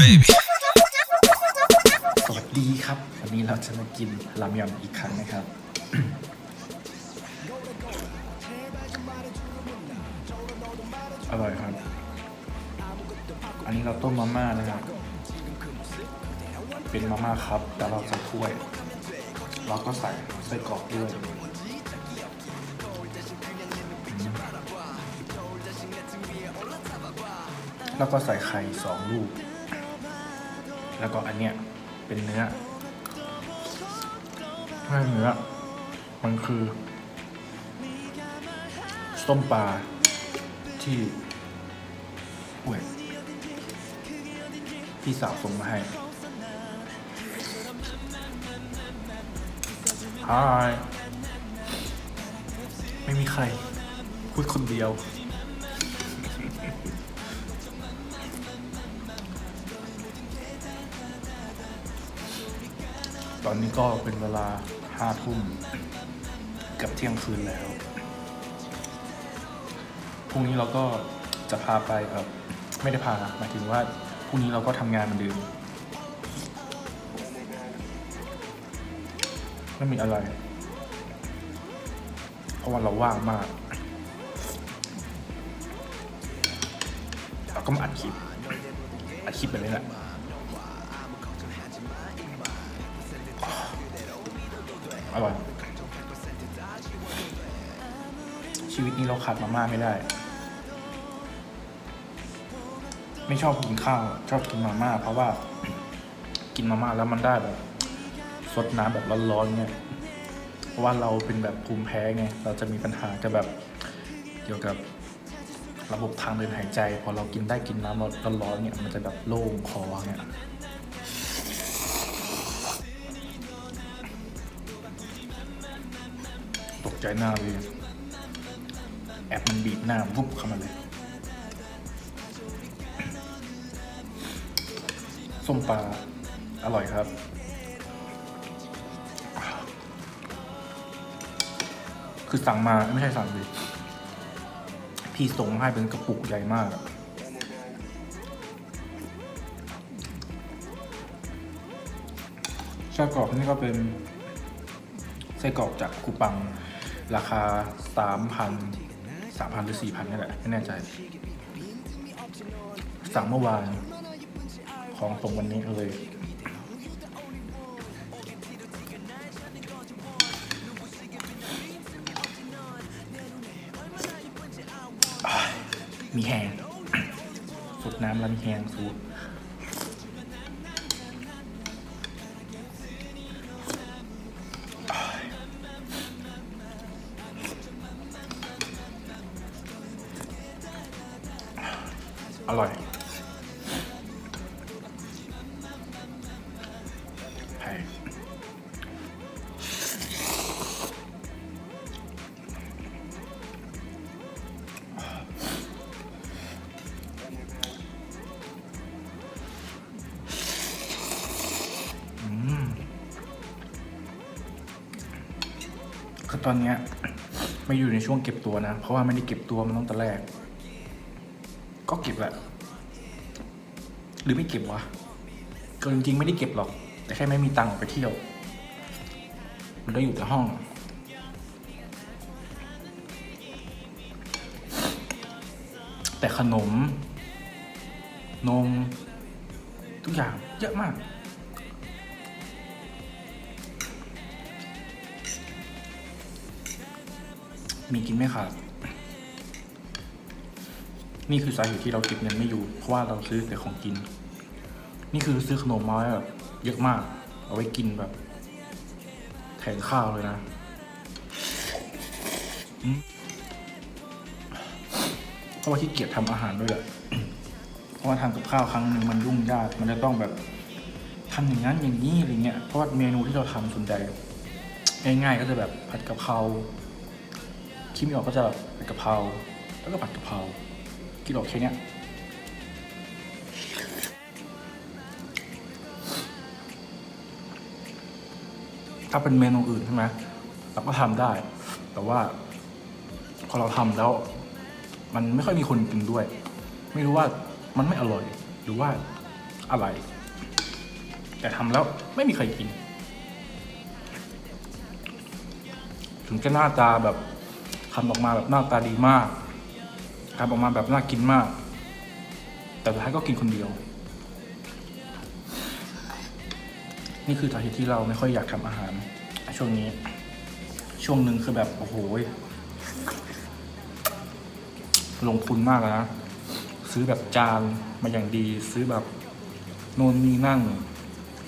baby. สวัสดีครับ วันนี้เราจะมากินรามยอนอีกครั้งนะครับ อร่อยครับ อันนี้เราต้มมาม่านะครับ เป็นมาม่าครับ แต่เราใส่ถ้วย เราก็ใส่ไส้กรอกด้วยแล้วก็ใส่ไข่สองลูก แล้วก็อันเนี้ยเป็นเนื้อไม่ใช่เนื้อมันคือส้มปลาที่อุ้ยพี่สาวส่งมาให้ฮายไม่มีใคร พูดคนเดียว อนนี้ก็เป็นเวลาห้าทุ่มกับเที่ยงคืนแล้ว พรุ่งนี้เราก็จะพาไปเออไม่ได้พานะหมายถึงว่าพรุ่งนี้เราก็ทำงานเหมือนเดิมไม่มีอะไร เพราะว่าเราว่างมากเราก็มาอัดคลิปอัดคลิปไปเลยแหละ อร่อย ชีวิตนี้เราขาดมาม่าไม่ได้ ไม่ชอบกินข้าวชอบกินมาม่า เพราะว่า กินมาม่าแล้วมันได้แบบสดน้ำแบบร้อนๆเนี่ยเพราะว่าเราเป็นแบบภูมิแพ้ไง เราจะมีปัญหากับแบบเกี่ยวกับระบบทางเดินหายใจ พอเรากินได้กินน้ำร้อนๆเนี่ยมันจะแบบโล่งคอเนี่ย ใจหน้าเลยแอปมันบีบหน้าวุบเข้ามาเลยส้มปลาอร่อยครับคือสั่งมาไม่ใช่สั่งดิพี่ส่งมาให้เป็นกระปุกใหญ่มาก ไส้กรอกนี่ก็เป็นไส้กรอกจากคูปัง ราคาสามพันสามพันหรือสี่พันนี่แหละ ไม่แน่ใจ สั่งเมื่อวาน ของส่งวันนี้เลยมีแหงสูดน้ำแล้วมีแหงสูด อร่อยแพงอืมคือตอนเนี้ยไม่อยู่ในช่วงเก็บตัวนะ เพราะว่าไม่ได้เก็บตัวมันตั้งแต่แรก ก็เก็บแหละ หรือไม่เก็บวะก็จริงๆไม่ได้เก็บหรอก แต่แค่ไม่มีตังค์ไปเที่ยว มันได้อยู่แต่ห้อง แต่ขนม นม ทุกอย่างเยอะมากมีกินไหม่ขาด นี่คือสาเหตุที่เราเก็บเงินไม่อยู่ เพราะว่าเราซื้อแต่ของกิน นี่คือซื้อขนมมาแบบเยอะมาก เอาไว้กินแบบแทนข้าวเลยนะเพราะว่าขี้เกียจทำอาหารด้วยแหละเพราะว่าทำกับข้าวครั้งหนึ่งมันยุ่งยาก มันจะต้องแบบทำอย่างนั้นอย่างนี้อะไรเงี้ย เพราะว่าเมนูที่เราทำส่วนใหญ่ง่ายๆก็จะแบบผัดกะเพราคิดไม่ออกก็จะแบบผัดกะเพราแล้วก็ผัดกะเพรา กินออกแค่เนี้ยถ้าเป็นเมนูอื่นใช่ไหมเราก็ทำได้ แต่ว่า พอเราทำแล้ว มันไม่ค่อยมีคนกินด้วย ไม่รู้ว่ามันไม่อร่อย หรือว่าอะไร แต่ทำแล้วไม่มีใครกิน ถึงจะหน้าตาแบบทำออกมาแบบหน้าตาดีมาก ทำออกมาแบบน่ากินมาก แต่สุดท้ายก็กินคนเดียว นี่คือสาเหตุที่เราไม่ค่อยอยากทำอาหาร ช่วงนี้ ช่วงหนึ่งคือแบบโอ้โหลงทุนมากเลยนะ ซื้อแบบจานมาอย่างดี ซื้อแบบโน่นนี่นั่น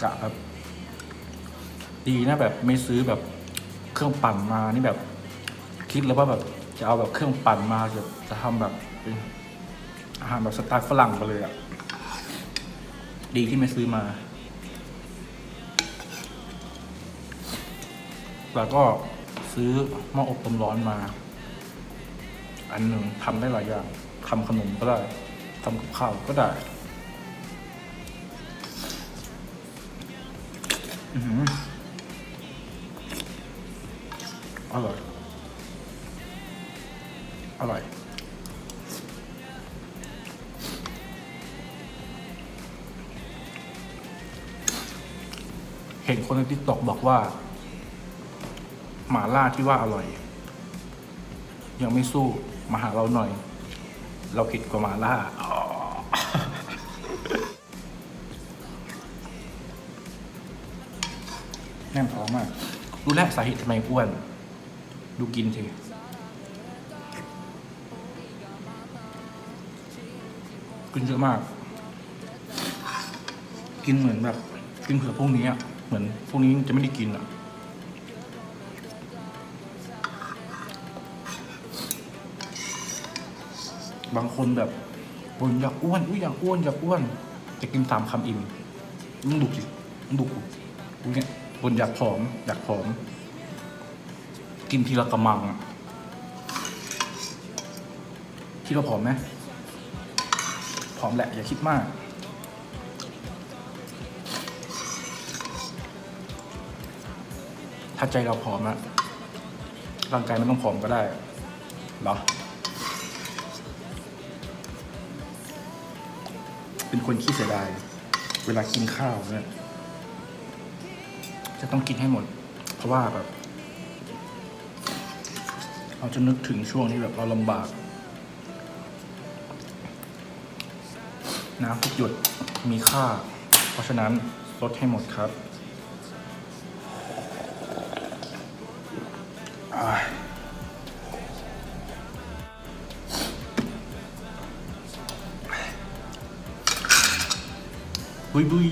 กะแบบดีนะแบบไม่ซื้อแบบเครื่องปั่นมานี่แบบ คิดแล้วว่าแบบ จะเอาแบบเครื่องปั่นมาจะจะทำแบบเป็นอาหารแบบสไตล์ฝรั่งไปเลยอะ ดีที่ไม่ซื้อมา แล้วก็ซื้อหม้ออบลมร้อนมา อันหนึ่งทำได้หลายอย่างทำขนมก็ได้ทำกับข้าวก็ได้อืออร่อย อร่อย เห็นคนในทิกตอกบอกว่า หมาล่าที่ว่าอร่อย ยังไม่สู้มาหาเราหน่อย เราผิดกว่าหมาล่าแน่นท้องมาก รู้แล้วสาเหตุทำไมอ้วน ดูกินสิ กินเยอะมาก กินเหมือนแบบ กินเผื่อพวกนี้อะเหมือนพวกนี้จะไม่ได้กินอะบางคนแบบบนอยากอ้วนอุ้ยอยากอ้วนอยากอ้วน จะกินสามคำอิ่มมึงดูสิมึงดูกูเนี่ยบนอยากผอม อยากผอม กินทีละกระมังอะคิดว่าผอมไหม ผอมแหละอย่าคิดมาก ถ้าใจเราผอมอะร่างกายมันต้องผอมก็ได้เหรอ เป็นคนขี้เสียดาย เวลากินข้าวเนี่ย จะต้องกินให้หมด เพราะว่าแบบเราจะนึกถึงช่วงที่แบบเราลำบาก น้ำทุกหยดมีค่า เพราะฉะนั้นลดให้หมดครับบุยบุย